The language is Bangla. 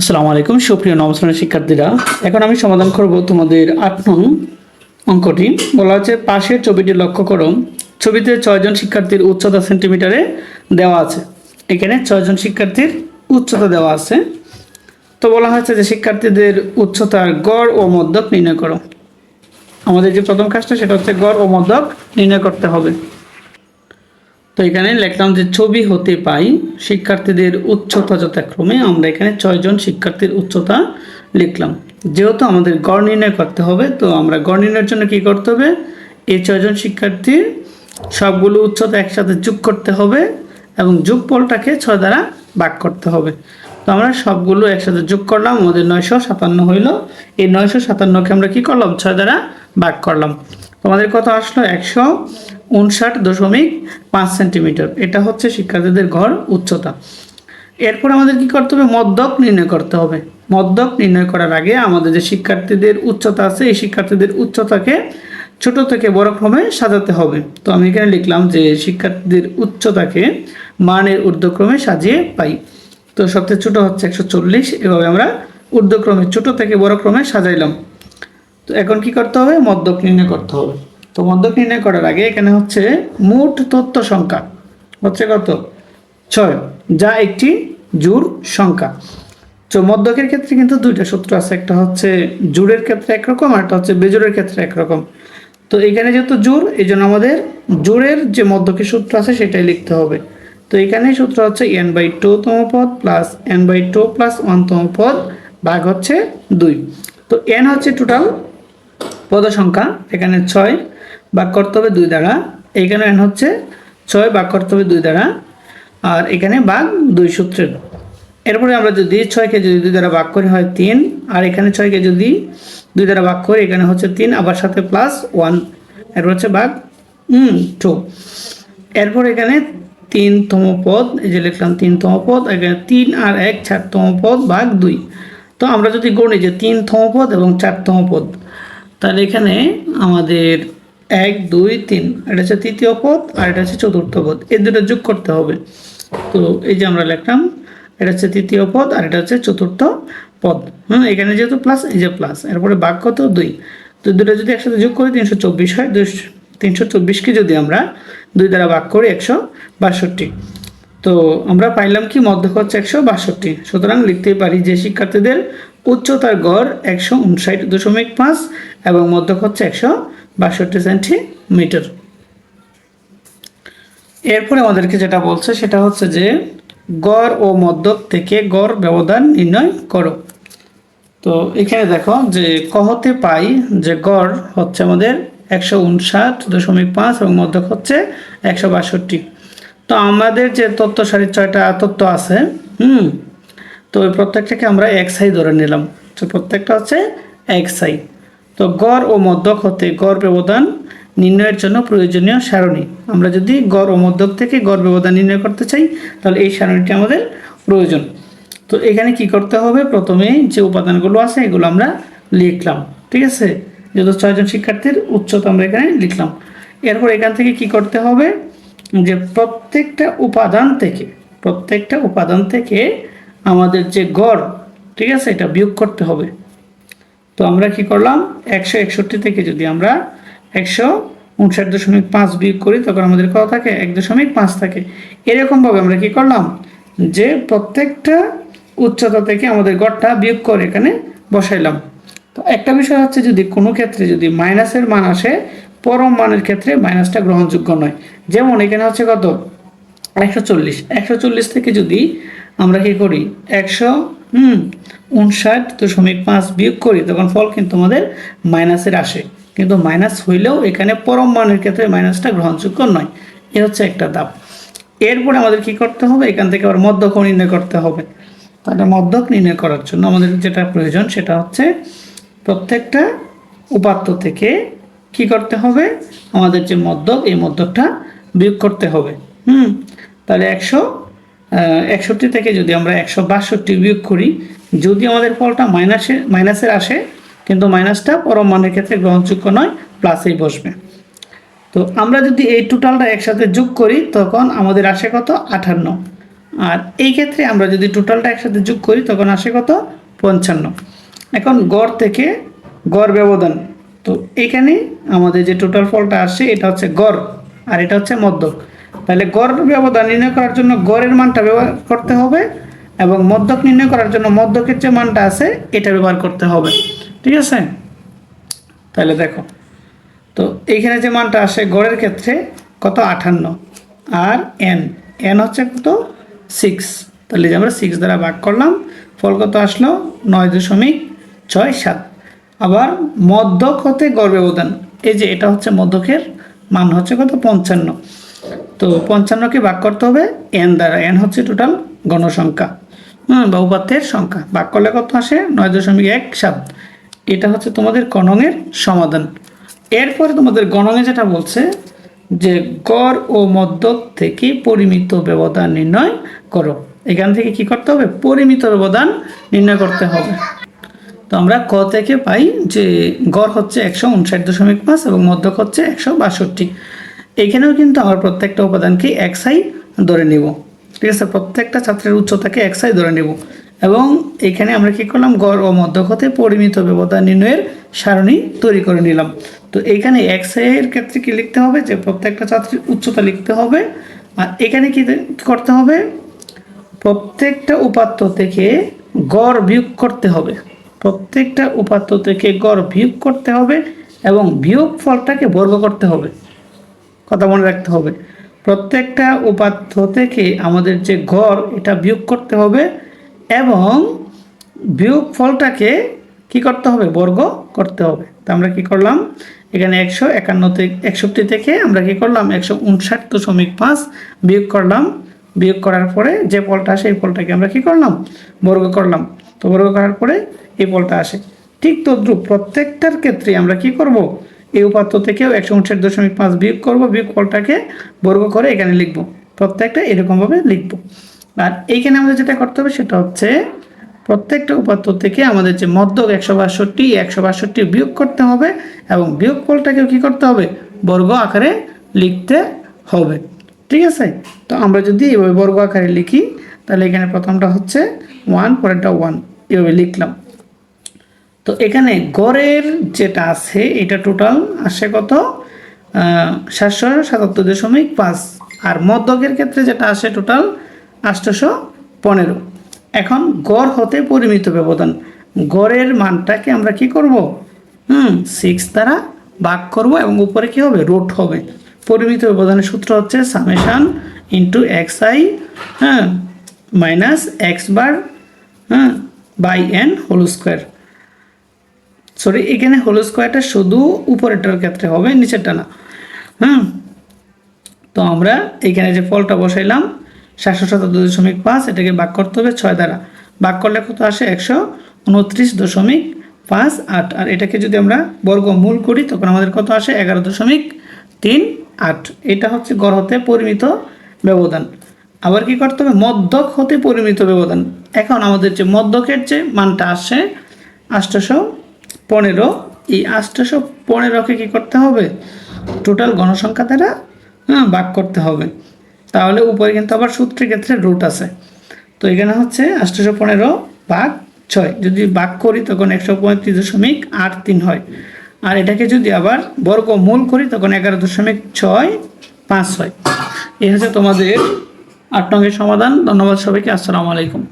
আসসালামু আলাইকুম, সুপ্রিয় শ্রেণির শিক্ষার্থীরা। এখন আমি সমাধান করব তোমাদের আট নং অঙ্কটি। বলা হচ্ছে, পাশের ছবিটি লক্ষ্য করো। ছবিতে ছয়জন শিক্ষার্থীর উচ্চতা সেন্টিমিটারে দেওয়া আছে। এখানে ছয়জন শিক্ষার্থীর উচ্চতা দেওয়া আছে। তো বলা হয়েছে যে, শিক্ষার্থীদের উচ্চতার গড় ও মধ্যক নির্ণয় করো। আমাদের যে প্রথম কাজটা, সেটা হচ্ছে গড় ও মধ্যক নির্ণয় করতে হবে। তো এখানে লিখলাম যে ছবি হতে পাই শিক্ষার্থীদের উচ্চতা যথাক্রমে, আমরা এখানে ছয়জন শিক্ষার্থীর উচ্চতা লিখলাম। যেহেতু আমাদের গড় নির্ণয় করতে হবে, তো আমরা গড় নির্ণয়ের জন্য কি করতে হবে? এই ছয়জন শিক্ষার্থীর সবগুলো উচ্চতা একসাথে যোগ করতে হবে এবং যোগফলটাকে ছয় দ্বারা ভাগ করতে হবে। তো আমরা সবগুলো একসাথে যোগ করলাম, আমাদের নয়শো সাতান্ন হইল। এই নয়শো সাতান্নকে আমরা কি করলাম? ছয় দ্বারা ভাগ করলাম। তোমাদের কত আসলো একশো। উনষাট দশমিক পাঁচ সেন্টিমিটার। এটা হচ্ছে শিক্ষার্থীদের ঘর উচ্চতা। এরপর আমাদের কি করতে হবে? মদ্যক নির্ণয় করতে হবে। মদ্যক নির্ণয় করার আগে আমাদের যে শিক্ষার্থীদের উচ্চতা আছে, এই শিক্ষার্থীদের উচ্চতাকে ছোট থেকে বড় ক্রমে সাজাতে হবে। তো আমি এখানে লিখলাম যে শিক্ষার্থীদের উচ্চতাকে মানের ঊর্ধ্বক্রমে সাজিয়ে পাই। তো সবচেয়ে ছোট হচ্ছে একশো চল্লিশ, এভাবে আমরা ঊর্ধ্বক্রমে ছোট থেকে বড় ক্রমে সাজাইলাম। তো এখন কি করতে হবে? মদ্যক নির্ণয় করতে হবে। তো মদ্যক নির্ণয় করার আগে এখানে হচ্ছে মোট তথ্য সংখ্যা। হচ্ছে কত? ছয়। যা একটি জোড় সংখ্যা। তো মদ্যকের ক্ষেত্রে কিন্তু দুইটা সূত্র আছে। একটা হচ্ছে জোড়ের ক্ষেত্রে একরকম আর একটা হচ্ছে বেজোড়ের ক্ষেত্রে একরকম। তো এখানে যেহেতু জোড় এই জন্য আমাদের জোড়ের যে মদ্যকের সূত্র আছে সেটাই লিখতে হবে। তো এখানে সূত্র হচ্ছে এন বাই টু তম পদ plus N by two plus one তম পদ ভাগ হচ্ছে দুই। তো এন হচ্ছে টোটাল পদ সংখ্যা এখানে ছয় ভাগ করতে হবে দুই দ্বারা, এখানে এন হচ্ছে ছয় ভাগ করতে হবে দুই দ্বারা, আর এখানে ভাগ দুই সূত্রের। এরপরে আমরা যদি ছয়কে যদি দুই দ্বারা ভাগ করি হয় তিন, আর এখানে ছয়কে যদি দুই দ্বারা ভাগ করি, এখানে হচ্ছে তিন, আবার সাথে প্লাস ওয়ান এরপর হচ্ছে ভাগ টু এরপর এখানে তিনতম পদ, এই যে লিখলাম তিনতম পদ, এখানে তিন আর এক চারতম পদ ভাগ দুই। তো আমরা যদি গণি যে তিনতম পদ এবং চারতম পদ, তাহলে এখানে আমাদের এক, দুই, তিন। এটা হচ্ছে তৃতীয় পদ, আর এটা হচ্ছে চতুর্থ পদ। এই দুটো যোগ করতে হবে। তো এই যে আমরা লিখলাম, এটা হচ্ছে তৃতীয় পদ, আর এটা হচ্ছে চতুর্থ পদ। হুম, এখানে যেহেতু প্লাস এই যে প্লাস এরপরে বাক কত? দুই। তো দুটো যদি একসাথে যোগ করি, তিনশো চব্বিশ হয়। দুই তিনশো চব্বিশকে যদি আমরা দুই দ্বারা বাক করি, একশো বাষট্টি। তো আমরা পাইলাম কি? মধ্যক হচ্ছে একশো বাষট্টি। সুতরাং লিখতেই পারি যে শিক্ষার্থীদের উচ্চতার গড় একশো উনষাট দশমিক পাঁচ এবং মধ্যক হচ্ছে একশো বাষট্টি সেন্টিমিটার এরপরে আমাদেরকে যেটা বলছে সেটা হচ্ছে যে, গড় ও মধ্যক থেকে গড় ব্যবধান নির্ণয় করো। তো এখানে দেখো যে, কহতে পাই যে গড় হচ্ছে আমাদের একশো উনষাট দশমিক পাঁচ এবং মধ্যক হচ্ছে একশো বাষট্টি। তো আমাদের যে তত্ত্ব সারির ছয়টা তত্ত্ব আছে, হুম, তো ওই প্রত্যেকটাকে আমরা এক সাই ধরে নিলাম। তো প্রত্যেকটা হচ্ছে এক সাই তো গড় ও মধ্যক হতে গড় ব্যবধান নির্ণয়ের জন্য প্রয়োজনীয় সারণী। আমরা যদি গড় ও মধ্যক থেকে গড় ব্যবধান নির্ণয় করতে চাই, তাহলে এই সারণীটি আমাদের প্রয়োজন। তো এখানে কি করতে হবে? প্রথমে যে উপাদানগুলো আছে, এগুলো আমরা লিখলাম। ঠিক আছে? যেহেতু ছয়জন শিক্ষার্থীর উচ্চতা আমরা এখানে লিখলাম। এরপর এখান থেকে কি করতে হবে? যে প্রত্যেকটা উপাদান থেকে, প্রত্যেকটা উপাদান থেকে আমাদের যে গড়, ঠিক আছে, এটা বিয়োগ করতে হবে। তো আমরা কি করলাম? একশো একষট্টি থেকে যদি আমরা একশো উনষাট দশমিক পাঁচ বিয়োগ করি, তখন আমাদের কত থাকে? এক দশমিক পাঁচ থাকে। এরকমভাবে আমরা কি করলাম? যে প্রত্যেকটা উচ্চতা থেকে আমাদের গড়টা বিয়োগ করে এখানে বসাইলাম। তো একটা বিষয় হচ্ছে যদি কোনো ক্ষেত্রে যদি মাইনাসের মান আসে, পরম মানের ক্ষেত্রে মাইনাসটা গ্রহণযোগ্য নয়। যেমন এখানে হচ্ছে কত? একশো চল্লিশ। একশো চল্লিশ থেকে যদি আমরা কি করি? একশো হুম উনষাট দশমিক পাঁচ বিয়োগ করি, তখন ফল কিন্তু আমাদের মাইনাসের আসে। কিন্তু মাইনাস হইলেও এখানে পরম মানের ক্ষেত্রে মাইনাসটা গ্রহণযোগ্য নয়। এ হচ্ছে একটা ধাপ। এরপরে আমাদের কি করতে হবে? এখান থেকে আবার মধ্যক নির্ণয় করতে হবে। তাহলে মধ্যক নির্ণয় করার জন্য আমাদের যেটা প্রয়োজন, সেটা হচ্ছে প্রত্যেকটা উপাত্ত থেকে কি করতে হবে? আমাদের যে মধ্যক এই মধ্যকটা বিয়োগ করতে হবে। হুম, তাহলে একশো একষট্টি থেকে যদি আমরা একশো বাষট্টি বিয়োগ করি, যদি আমাদের ফলটা মাইনাসে, মাইনাসের আসে, কিন্তু মাইনাসটা পরম মানের ক্ষেত্রে গ্রহণযোগ্য নয়, প্লাসেই বসবে। তো আমরা যদি এই টোটালটা একসাথে যোগ করি, তখন আমাদের আসে কত? আঠান্ন আর এই ক্ষেত্রে আমরা যদি টোটালটা একসাথে যোগ করি, তখন আসে কত? পঞ্চান্ন। এখন গড় থেকে গড় ব্যবধান। তো এখানে আমাদের যে টোটাল ফলটা আসছে, এটা হচ্ছে গড়, আর এটা হচ্ছে মধ্যক। তাহলে গড় ব্যবধান নির্ণয় করার জন্য গড়ের মানটা ব্যবহার করতে হবে এবং মধ্যক নির্ণয় করার জন্য মধ্যকের যে মানটা আছে, এটা ব্যবহার করতে হবে। ঠিক আছে? তাহলে দেখো, তো এইখানে যে মানটা আসে গড়ের ক্ষেত্রে কত? আটান্ন আর এন এন হচ্ছে কত? সিক্স তাহলে যে আমরা সিক্স দ্বারা ভাগ করলাম, ফল কত আসলো? নয় দশমিক ছয় সাত। আবার মধ্যক হতে গড় ব্যবধান, এই যে এটা হচ্ছে মধ্যকের মান হচ্ছে কত? পঞ্চান্ন। তো পঞ্চান্নকে ভাগ করতে হবে এন দ্বারা এন হচ্ছে টোটাল গণসংখ্যা। হুম বা সংখ্যা। ভাগ করলে কত আসে? নয় দশমিক এক সাত। এটা হচ্ছে তোমাদের গণঙের সমাধান। এরপরে তোমাদের গণঙে যেটা বলছে, যে গড় ও মধ্যক থেকে পরিমিত ব্যবধান নির্ণয় করো। এখান থেকে কি করতে হবে? পরিমিত ব্যবধান নির্ণয় করতে হবে। তো আমরা ক থেকে পাই যে গড় হচ্ছে একশো উনষাট দশমিক পাঁচ এবং মধ্যক হচ্ছে একশো বাষট্টি। এখানেও কিন্তু আমরা প্রত্যেকটা উপাদানকে একসাই ধরে নিব। ঠিক আছে? প্রত্যেকটা ছাত্রের উচ্চতাকে একসাই ধরে নিব। এবং এখানে আমরা কি করলাম? গড় ও মধ্যক হতে পরিমিত ব্যবধান নির্ণয়ের সারণী তৈরি করে নিলাম। তো এখানে এক্সাই এর ক্ষেত্রে কি লিখতে হবে? যে প্রত্যেকটা ছাত্রের উচ্চতা লিখতে হবে। আর এখানে কি করতে হবে? প্রত্যেকটা উপাত্ত থেকে গড় বিয়োগ করতে হবে। প্রত্যেকটা উপাত্ত থেকে গড় বিয়োগ করতে হবে এবং বিয়োগ ফলটাকে বর্গ করতে হবে। কথা মনে রাখতে হবে। প্রত্যেকটা উপাত্ত থেকে আমাদের যে গড় এটা বিয়োগ করতে হবে এবং বিয়োগ ফলটাকে কি করতে হবে? বর্গ করতে হবে। তা আমরা কি করলাম? এখানে একশো একান্ন থেকে একষট্টি থেকে আমরা কি করলাম? একশো উনষাট দশমিক পাঁচ বিয়োগ করলাম। বিয়োগ করার পরে যে ফলটা আসে, এই ফলটাকে আমরা কি করলাম? বর্গ করলাম। তো বর্গ করার পরে এই ফলটা আসে। ঠিক তদ্রুপ প্রত্যেকটার ক্ষেত্রে আমরা কি করব? এই উপাত্ত থেকেও একশো উনষাট দশমিক পাঁচ বিয়োগ করব, বিয়োগ ফলটাকে বর্গ করে এখানে লিখব। প্রত্যেকটা এরকমভাবে লিখব। আর এইখানে আমাদের যেটা করতে হবে সেটা হচ্ছে প্রত্যেকটা উপাত্ত থেকে আমাদের যে মধ্যক একশো বাষট্টি একশো বাষট্টি বিয়োগ করতে হবে এবং বিয়োগ ফলটাকেও কী করতে হবে? বর্গ আকারে লিখতে হবে। ঠিক আছে? তো আমরা যদি এইভাবে বর্গ আকারে লিখি, তাহলে এখানে প্রথমটা হচ্ছে ওয়ান পরেরটা ওয়ান এভাবে লিখলাম। তো এখানে গড়ের যেটা আছে, এটা টোটাল আসে কত? সাতশো সাতাত্তর দশমিক পাঁচ। আর মধ্যকের ক্ষেত্রে যেটা আসে টোটাল আটশোশো পনেরো। এখন গড় হতে পরিমিত ব্যবধান। গড়ের মানটাকে আমরা কি করব? হুম সিক্স দ্বারা ভাগ করব এবং উপরে কি হবে? রুট হবে। পরিমিত ব্যবধানের সূত্র হচ্ছে সামেশান ইন্টু এক্স আই হ্যাঁ মাইনাস এক্স বার হ্যাঁ by N whole square sorry এখানে হোল স্কোয়ারটা শুধু উপরেরটার ক্ষেত্রে হবে, নিচেরটা না। হুম? তো আমরা এখানে যে ফলটা বসাইলাম, সাতশো সাতাত্তর দশমিক পাঁচ, এটাকে ভাগ করতে হবে ছয় দ্বারা। ভাগ করলে কত আসে? একশো উনত্রিশ দশমিক পাঁচ আট। আর এটাকে যদি আমরা বর্গমূল করি, তখন আমাদের কত আসে? এগারো দশমিক তিন আট। এটা হচ্ছে গড় হতে পরিমিত ব্যবধান। আবার কি করতে হবে? মধ্যক হতে পরিমিত ব্যবধান। এখন আমাদের যে মধ্যকের যে মানটা আসে আষ্টশো পনেরো। এই আষ্টশো পনেরোকে কী করতে হবে? টোটাল গণসংখ্যা দ্বারা হ্যাঁ ভাগ করতে হবে। তাহলে উপরে কিন্তু আবার সূত্রের ক্ষেত্রে রুট আছে। তো এখানে হচ্ছে আষ্টশো পনেরো ভাগ ছয়। যদি ভাগ করি, তখন একশো পঁয়ত্রিশ দশমিক আট তিন হয়। আর এটাকে যদি আবার বর্গ মূল করি, তখন এগারো দশমিক ছয় পাঁচ হয়। এই হচ্ছে তোমাদের আট নঙ্গের সমাধান। ধন্যবাদ সবাইকে। আসসালামু আলাইকুম।